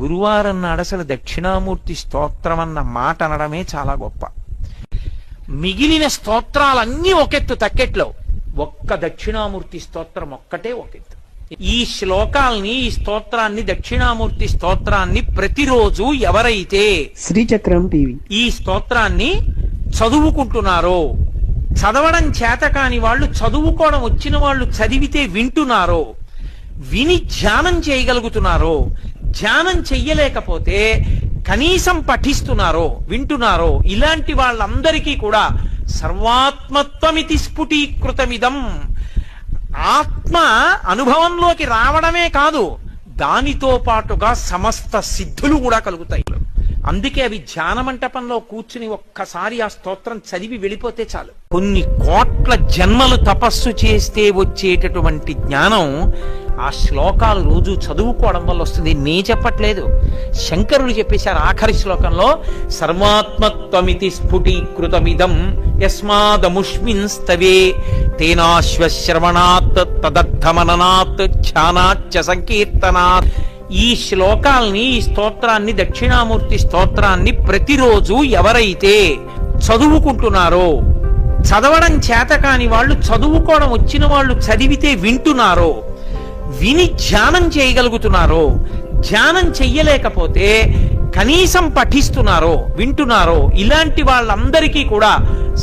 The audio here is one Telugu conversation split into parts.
గురువారం నాడు అసలు దక్షిణామూర్తి స్తోత్రం అన్న మాట అనడమే చాలా గొప్ప. మిగిలిన స్తోత్రాలన్నీ ఒకెత్తు తక్కెట్లో ఒక్క దక్షిణామూర్తి స్తోత్రం ఒక్కటే ఒకెత్తు. ఈ శ్లోకాల్ని ఈ స్తోత్రాన్ని దక్షిణామూర్తి స్తోత్రాన్ని ప్రతిరోజు ఎవరైతే శ్రీచక్రం టీవీ. ఈ స్తోత్రాన్ని చదువుకుంటున్నారో చదవడం చేత కాని వాళ్ళు చదువుకోవడం వచ్చిన వాళ్ళు చదివితే వింటున్నారో విని ధ్యానం చేయగలుగుతున్నారో ధ్యానం చెయ్యలేకపోతే కనీసం పఠిస్తున్నారో వింటున్నారో ఇలాంటి వాళ్ళందరికీ కూడా సర్వాత్మత్వమితి స్ఫుటీకృతమిదం. ఆత్మ అనుభవంలోకి రావడమే కాదు దానితో పాటుగా సమస్త సిద్ధులు కూడా కలుగుతాయి. అందుకే అవి ధ్యాన మంటపంలో కూర్చుని ఒక్కసారి ఆ స్తోత్రం చదివి వెళ్ళిపోతే చాలు. కొన్ని కోట్ల జన్మలు తపస్సు చేస్తే వచ్చేటటువంటి జ్ఞానం ఆ శ్లోకాలు రోజు చదువుకోవడం వల్ల వస్తుంది. నే చెప్పట్లేదు. శంకరులు చెప్పేశారు ఆఖరి శ్లోకంలో సర్వాత్మత్వమితి స్ఫుటీకృతమిదం యస్మాదముష్మిన్ స్తవే తేనాశ్వశ్రవణాత్ తదర్థమననాత్ ధ్యానాచ్చ సంకీర్తనాత్. ఈ శ్లోకాల్ని ఈ స్తోత్రాన్ని దక్షిణామూర్తి స్తోత్రాన్ని ప్రతిరోజు ఎవరైతే చదువుకుంటున్నారో చదవడం చేత కాని వాళ్ళు చదువుకోవడం వచ్చిన వాళ్ళు చదివితే వింటున్నారో విని ధ్యానం చేయగలుగుతున్నారో ధ్యానం చెయ్యలేకపోతే కనీసం పఠిస్తున్నారో వింటున్నారో ఇలాంటి వాళ్ళందరికీ కూడా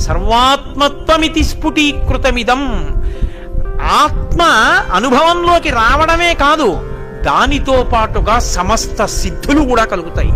సర్వాత్మత్వమితి స్ఫుటీకృతమిదం. ఆత్మ అనుభవంలోకి రావడమే కాదు దానితో పాటుగా సమస్త సిద్ధులు కూడా కలుగుతాయి.